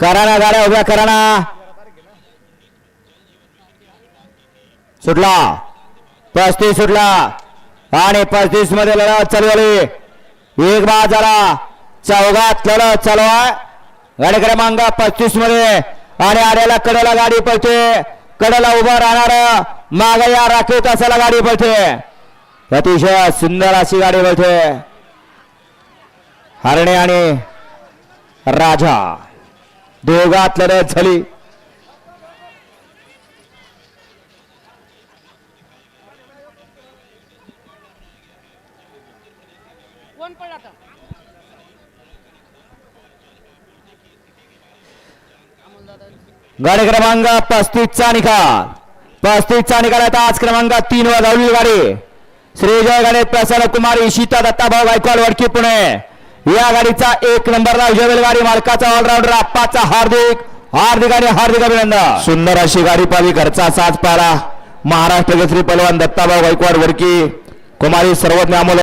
करा ना गाड्या उभ्या करा ना सुटला. पस्तीस सुटला. आणि पस्तीसमध्ये लढत चालू झाली. एक बाद झाला. चौघात लढत चालू आहे. गाडी क्रमांक पस्तीसमध्ये आणि आर्याला कडेला गाडी पळते. कडेला उभा राहणार माग या राखीव तासाला गाडी पळते. अतिशय सुंदर अशी गाडी पळते. हरणे आणि राजा. दोघात लढत झाली. गाडी क्रमांक पस्तीसचा निकाल. पस्तीसचा निकाल आता आज क्रमांक तीन वर धावली गाडी. श्रीजय गणेश प्रसन्न कुमारी शीता दत्ताभाऊ गायकवाड वडकी पुणे. या गाडीचा एक नंबरला विजय गाडी मालकाचा ऑलराऊंडर आप्पाचा हार्दिक हार्दिक आणि हार्दिक अभिनंदन. सुंदर अशी गाडी पाहिली घरचा साज पाला महाराष्ट्र केसरी पलवान दत्ताभाऊ गायकवाड वडकी कुमारी सर्वज्ञ अमोल